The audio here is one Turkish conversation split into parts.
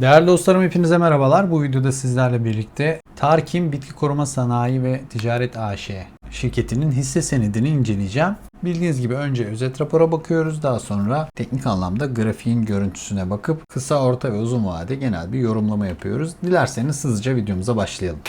Değerli dostlarım hepinize merhabalar. Bu videoda sizlerle birlikte Tarkim Bitki Koruma Sanayi ve Ticaret AŞ şirketinin hisse senedini inceleyeceğim. Bildiğiniz gibi önce özet rapora bakıyoruz. Daha sonra teknik anlamda grafiğin görüntüsüne bakıp kısa, orta ve uzun vade genel bir yorumlama yapıyoruz. Dilerseniz hızlıca videomuza başlayalım.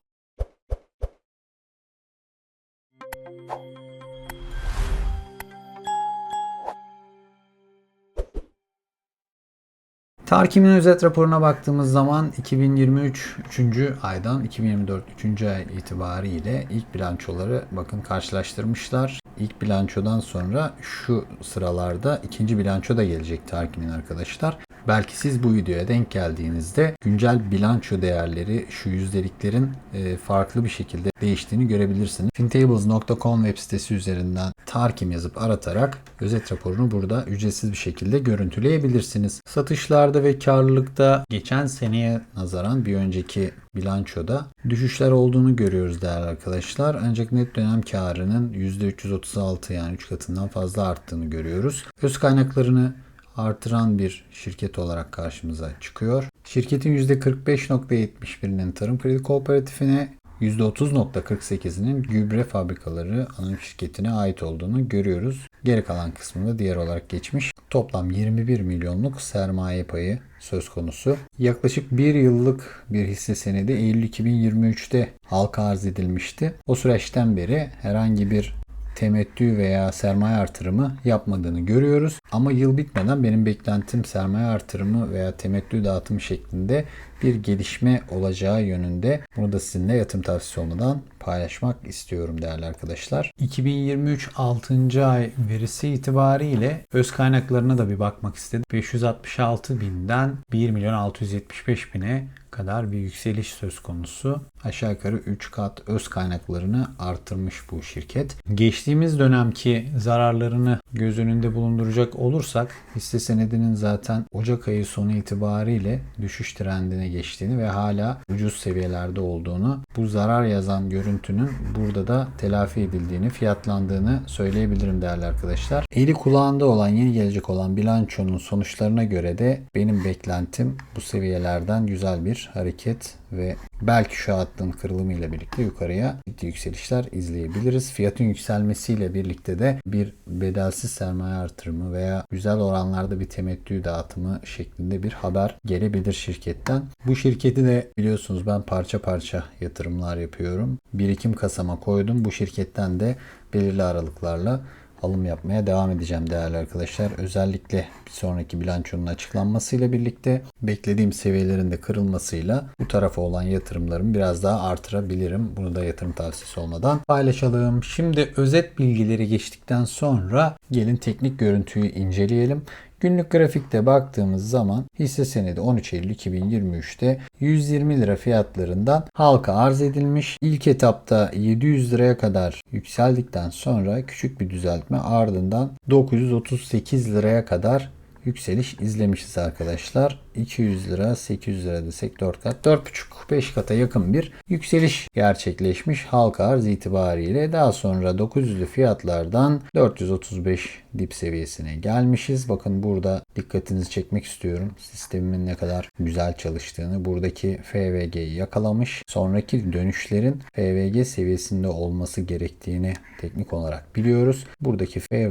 Tarkim'in özet raporuna baktığımız zaman 2023 3. aydan 2024 3. ay itibariyle ilk bilançoları bakın karşılaştırmışlar. İlk bilançodan sonra şu sıralarda ikinci bilanço da gelecek Tarkim'in arkadaşlar. Belki siz bu videoya denk geldiğinizde güncel bilanço değerleri şu yüzdeliklerin e, farklı bir şekilde değiştiğini görebilirsiniz. fintables.com web sitesi üzerinden Tarkim yazıp aratarak özet raporunu burada ücretsiz bir şekilde görüntüleyebilirsiniz. Satışlarda ve karlılıkta geçen seneye nazaran bir önceki bilançoda düşüşler olduğunu görüyoruz değerli arkadaşlar. Ancak net dönem karının %336 yani 3 katından fazla arttığını görüyoruz. Öz kaynaklarını artıran bir şirket olarak karşımıza çıkıyor. Şirketin %45.71'inin tarım kredi kooperatifine %30.48'inin gübre fabrikaları anonim şirketine ait olduğunu görüyoruz. Geri kalan kısmında diğer olarak geçmiş. Toplam 21 milyonluk sermaye payı söz konusu. Yaklaşık bir yıllık bir hisse senedi Eylül 2023'te halka arz edilmişti. O süreçten beri herhangi bir temettü veya sermaye artırımı yapmadığını görüyoruz. Ama yıl bitmeden benim beklentim sermaye artırımı veya temettü dağıtımı şeklinde bir gelişme olacağı yönünde. Bunu da sizinle yatırım tavsiyesi olmadan paylaşmak istiyorum değerli arkadaşlar. 2023 6. ay verisi itibariyle öz kaynaklarına da bir bakmak istedim. 566 binden 1 milyon 675 bine kadar bir yükseliş söz konusu. Aşağı yukarı 3 kat öz kaynaklarını artırmış bu şirket. Geçtiğimiz dönemki zararlarını göz önünde bulunduracak olursak hisse senedinin zaten Ocak ayı sonu itibariyle düşüş trendine geçtiğini ve hala ucuz seviyelerde olduğunu, bu zarar yazan görüntünün burada da telafi edildiğini, fiyatlandığını söyleyebilirim değerli arkadaşlar. Eli kulağında olan, yeni gelecek olan bilançonun sonuçlarına göre de benim beklentim bu seviyelerden güzel bir hareket ve belki şu hattın kırılımıyla birlikte yukarıya ciddi yükselişler izleyebiliriz. Fiyatın yükselmesiyle birlikte de bir bedelsiz sermaye artırımı veya güzel oranlarda bir temettü dağıtımı şeklinde bir haber gelebilir şirketten. Bu şirketi de biliyorsunuz ben parça parça yatırımlar yapıyorum. Birikim kasama koydum. Bu şirketten de belirli aralıklarla alım yapmaya devam edeceğim değerli arkadaşlar. Özellikle bir sonraki bilançonun açıklanmasıyla birlikte beklediğim seviyelerin de kırılmasıyla bu tarafa olan yatırımlarımı biraz daha artırabilirim. Bunu da yatırım tavsiyesi olmadan paylaşalım. Şimdi özet bilgileri geçtikten sonra gelin teknik görüntüyü inceleyelim. Günlük grafikte baktığımız zaman hisse senedi 13 Eylül 2023'te 120 lira fiyatlarından halka arz edilmiş. İlk etapta 700 liraya kadar yükseldikten sonra küçük bir düzeltme ardından 938 liraya kadar yükseliş izlemişiz arkadaşlar. 200 lira, 800 lira desek 4 kat, 4,5-5 kata yakın bir yükseliş gerçekleşmiş halka arz itibariyle. Daha sonra 900'lü fiyatlardan 435 dip seviyesine gelmişiz. Bakın burada dikkatinizi çekmek istiyorum. Sistemin ne kadar güzel çalıştığını. Buradaki FVG'yi yakalamış. Sonraki dönüşlerin FVG seviyesinde olması gerektiğini teknik olarak biliyoruz. Buradaki Fair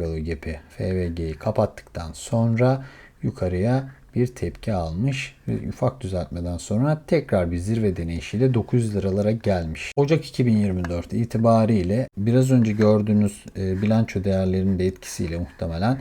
FVG'yi kapattıktan sonra yukarıya bir tepki almış ve ufak düzeltmeden sonra tekrar bir zirve deneyişiyle 900 liralara gelmiş. Ocak 2024 itibariyle biraz önce gördüğünüz e, bilanço değerlerinin de etkisiyle muhtemelen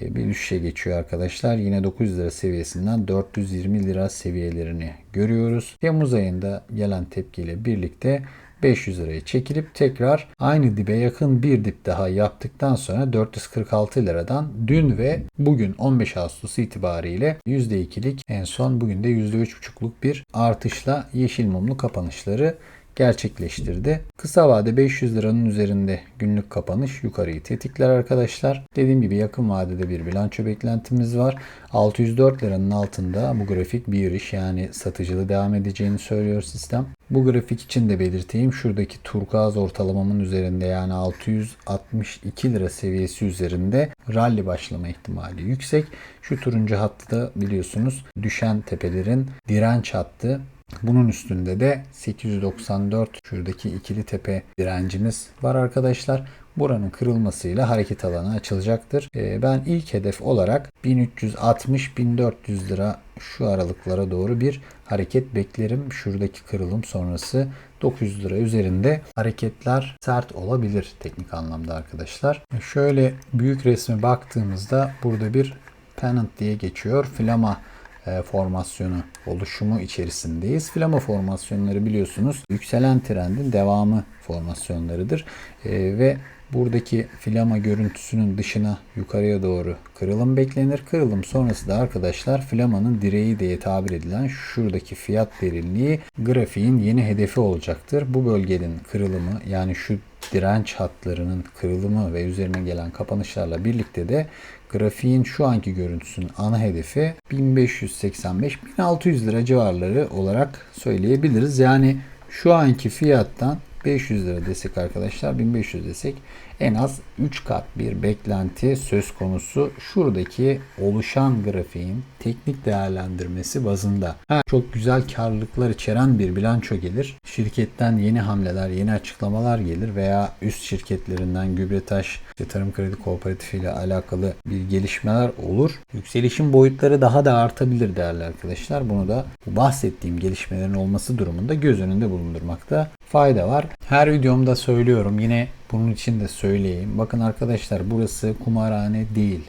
e, bir düşüşe geçiyor arkadaşlar. Yine 900 lira seviyesinden 420 lira seviyelerini görüyoruz. Temmuz ayında gelen tepkiyle birlikte 500 liraya çekilip tekrar aynı dibe yakın bir dip daha yaptıktan sonra 446 liradan dün ve bugün 15 Ağustos itibariyle %2'lik en son bugün de %3,5'luk bir artışla yeşil mumlu kapanışları gerçekleştirdi. Kısa vade 500 liranın üzerinde günlük kapanış yukarıyı tetikler arkadaşlar. Dediğim gibi yakın vadede bir bilanço beklentimiz var. 604 liranın altında bu grafik bir iş yani satıcılı devam edeceğini söylüyor sistem. Bu grafik için de belirteyim. Şuradaki turkuaz ortalamamın üzerinde yani 662 lira seviyesi üzerinde rally başlama ihtimali yüksek. Şu turuncu hattı da biliyorsunuz düşen tepelerin direnç hattı. Bunun üstünde de 894 şuradaki ikili tepe direncimiz var arkadaşlar. Buranın kırılmasıyla hareket alanı açılacaktır. Ee, ben ilk hedef olarak 1360-1400 lira şu aralıklara doğru bir hareket beklerim. Şuradaki kırılım sonrası 900 lira üzerinde hareketler sert olabilir teknik anlamda arkadaşlar. Şöyle büyük resme baktığımızda burada bir pennant diye geçiyor. Flama e, formasyonu oluşumu içerisindeyiz. Flama formasyonları biliyorsunuz yükselen trendin devamı formasyonlarıdır. E, ve buradaki flama görüntüsünün dışına yukarıya doğru kırılım beklenir. Kırılım sonrası da arkadaşlar flamanın direği diye tabir edilen şuradaki fiyat derinliği grafiğin yeni hedefi olacaktır. Bu bölgenin kırılımı yani şu direnç hatlarının kırılımı ve üzerine gelen kapanışlarla birlikte de grafiğin şu anki görüntüsünün ana hedefi 1585-1600 lira civarları olarak söyleyebiliriz. Yani şu anki fiyattan 500 lira desek arkadaşlar 1500 desek en az 3 kat bir beklenti söz konusu şuradaki oluşan grafiğin teknik değerlendirmesi bazında. Ha, çok güzel karlılıklar içeren bir bilanço gelir. Şirketten yeni hamleler, yeni açıklamalar gelir veya üst şirketlerinden Gübretaş, işte Kredi Kooperatifi ile alakalı bir gelişmeler olur. Yükselişin boyutları daha da artabilir değerli arkadaşlar. Bunu da bu bahsettiğim gelişmelerin olması durumunda göz önünde bulundurmakta fayda var. Her videomda söylüyorum yine bunun için de söyleyeyim. Bakın arkadaşlar burası kumarhane değil.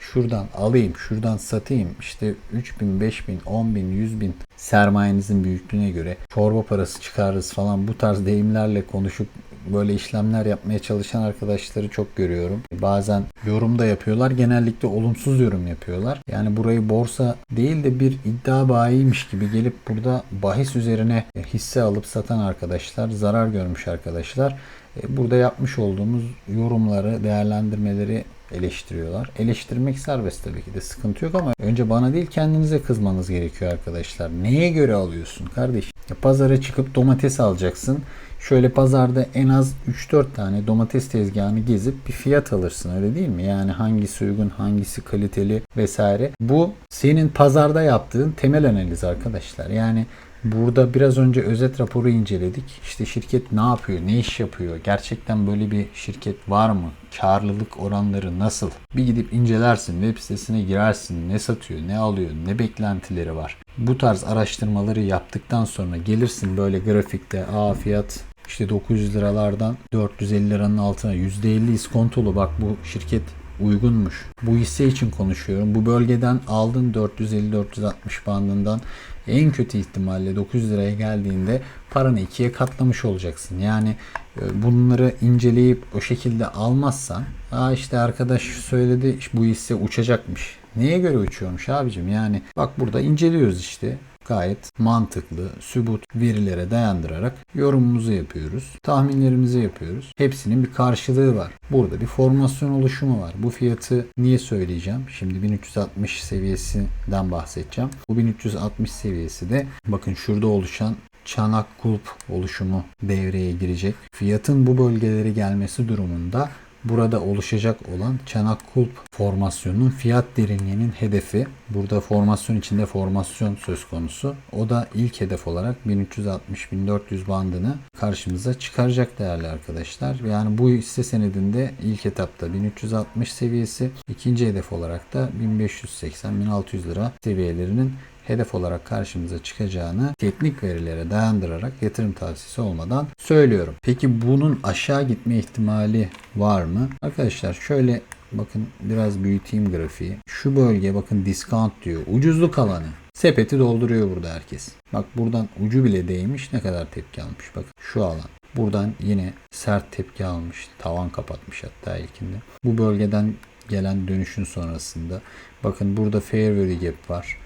Şuradan alayım, şuradan satayım. İşte 3000, 5000, 10000, 100000 sermayenizin büyüklüğüne göre çorba parası çıkarırız falan bu tarz deyimlerle konuşup böyle işlemler yapmaya çalışan arkadaşları çok görüyorum. Bazen yorum da yapıyorlar. Genellikle olumsuz yorum yapıyorlar. Yani burayı borsa değil de bir iddia bayiymiş gibi gelip burada bahis üzerine hisse alıp satan arkadaşlar, zarar görmüş arkadaşlar. E, burada yapmış olduğumuz yorumları, değerlendirmeleri eleştiriyorlar. Eleştirmek serbest tabii ki de sıkıntı yok ama önce bana değil kendinize kızmanız gerekiyor arkadaşlar. Neye göre alıyorsun kardeş? Ya pazara çıkıp domates alacaksın. Şöyle pazarda en az 3-4 tane domates tezgahını gezip bir fiyat alırsın öyle değil mi? Yani hangisi uygun, hangisi kaliteli vesaire. Bu senin pazarda yaptığın temel analiz arkadaşlar. Yani Burada biraz önce özet raporu inceledik. İşte şirket ne yapıyor, ne iş yapıyor? Gerçekten böyle bir şirket var mı? Karlılık oranları nasıl? Bir gidip incelersin, web sitesine girersin. Ne satıyor, ne alıyor, ne beklentileri var? Bu tarz araştırmaları yaptıktan sonra gelirsin böyle grafikte, aa fiyat işte 900 liralardan 450 liranın altına %50 iskontolu bak bu şirket uygunmuş. Bu hisse için konuşuyorum. Bu bölgeden aldın 450-460 bandından en kötü ihtimalle 900 liraya geldiğinde paranı ikiye katlamış olacaksın. Yani e, bunları inceleyip o şekilde almazsan Aa işte arkadaş söyledi bu hisse uçacakmış. Neye göre uçuyormuş abicim? Yani bak burada inceliyoruz işte gayet mantıklı, sübut verilere dayandırarak yorumumuzu yapıyoruz. Tahminlerimizi yapıyoruz. Hepsinin bir karşılığı var. Burada bir formasyon oluşumu var. Bu fiyatı niye söyleyeceğim? Şimdi 1360 seviyesinden bahsedeceğim. Bu 1360 seviyesi de bakın şurada oluşan çanak kulp oluşumu devreye girecek. Fiyatın bu bölgelere gelmesi durumunda burada oluşacak olan çanak kulp formasyonunun fiyat derinliğinin hedefi. Burada formasyon içinde formasyon söz konusu. O da ilk hedef olarak 1360-1400 bandını karşımıza çıkaracak değerli arkadaşlar. Yani bu hisse senedinde ilk etapta 1360 seviyesi, ikinci hedef olarak da 1580-1600 lira seviyelerinin hedef olarak karşımıza çıkacağını teknik verilere dayandırarak yatırım tavsiyesi olmadan söylüyorum. Peki bunun aşağı gitme ihtimali var mı? Arkadaşlar şöyle bakın biraz büyüteyim grafiği. Şu bölge bakın discount diyor. Ucuzluk alanı. Sepeti dolduruyor burada herkes. Bak buradan ucu bile değmiş ne kadar tepki almış. Bakın şu alan. Buradan yine sert tepki almış. Tavan kapatmış hatta ilkinde. Bu bölgeden gelen dönüşün sonrasında bakın burada fair value gap var.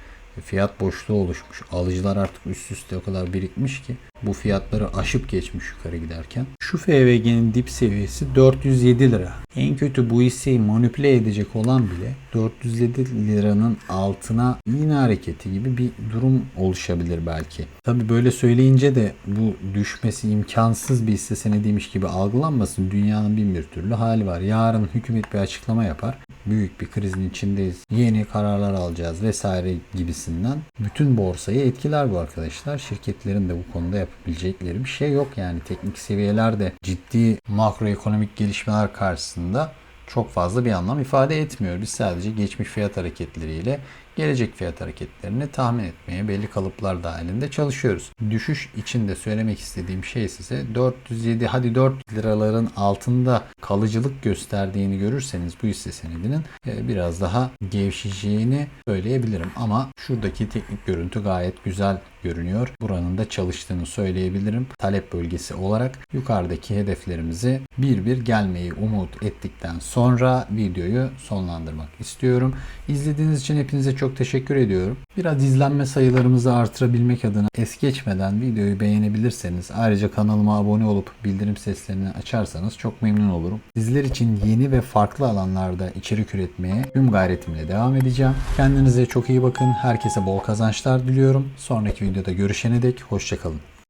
Fiyat boşluğu oluşmuş. Alıcılar artık üst üste o kadar birikmiş ki bu fiyatları aşıp geçmiş yukarı giderken. Şu FVG'nin dip seviyesi 407 lira. En kötü bu hisseyi manipüle edecek olan bile 407 liranın altına iğne hareketi gibi bir durum oluşabilir belki. Tabi böyle söyleyince de bu düşmesi imkansız bir hisse senediymiş gibi algılanmasın. Dünyanın bin bir türlü hali var. Yarın hükümet bir açıklama yapar. Büyük bir krizin içindeyiz. Yeni kararlar alacağız vesaire gibisinden. Bütün borsayı etkiler bu arkadaşlar. Şirketlerin de bu konuda yapabilecekleri bir şey yok yani. Teknik seviyelerde ciddi makroekonomik gelişmeler karşısında çok fazla bir anlam ifade etmiyor. Biz sadece geçmiş fiyat hareketleriyle gelecek fiyat hareketlerini tahmin etmeye belli kalıplar dahilinde çalışıyoruz. Düşüş için de söylemek istediğim şey size 407 hadi 4 liraların altında kalıcılık gösterdiğini görürseniz bu hisse senedinin e, biraz daha gevşeyeceğini söyleyebilirim. Ama şuradaki teknik görüntü gayet güzel görünüyor. Buranın da çalıştığını söyleyebilirim. Talep bölgesi olarak yukarıdaki hedeflerimizi bir bir gelmeyi umut ettikten sonra videoyu sonlandırmak istiyorum. İzlediğiniz için hepinize çok teşekkür ediyorum. Biraz izlenme sayılarımızı artırabilmek adına es geçmeden videoyu beğenebilirseniz ayrıca kanalıma abone olup bildirim seslerini açarsanız çok memnun olurum. Sizler için yeni ve farklı alanlarda içerik üretmeye tüm gayretimle devam edeceğim. Kendinize çok iyi bakın. Herkese bol kazançlar diliyorum. Sonraki videoda görüşene dek hoşçakalın.